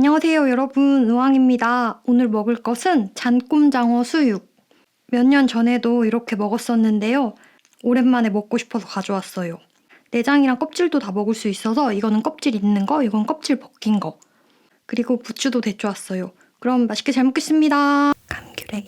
안녕하세요 여러분 의왕입니다. 오늘 먹을 것은 잔꿈장어 수육. 몇 년 전에도 이렇게 먹었었는데요. 오랜만에 먹고 싶어서 가져왔어요. 내장이랑 껍질도 다 먹을 수 있어서 이거는 껍질 있는 거, 이건 껍질 벗긴 거. 그리고 부추도 데쳐왔어요. 그럼 맛있게 잘 먹겠습니다. 감귤레이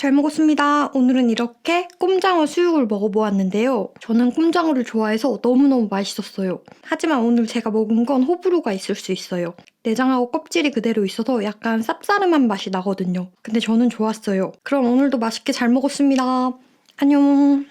잘 먹었습니다. 오늘은 이렇게 꼼장어 수육을 먹어보았는데요. 저는 꼼장어를 좋아해서 너무너무 맛있었어요. 하지만 오늘 제가 먹은 건 호불호가 있을 수 있어요. 내장하고 껍질이 그대로 있어서 약간 쌉싸름한 맛이 나거든요. 근데 저는 좋았어요. 그럼 오늘도 맛있게 잘 먹었습니다. 안녕.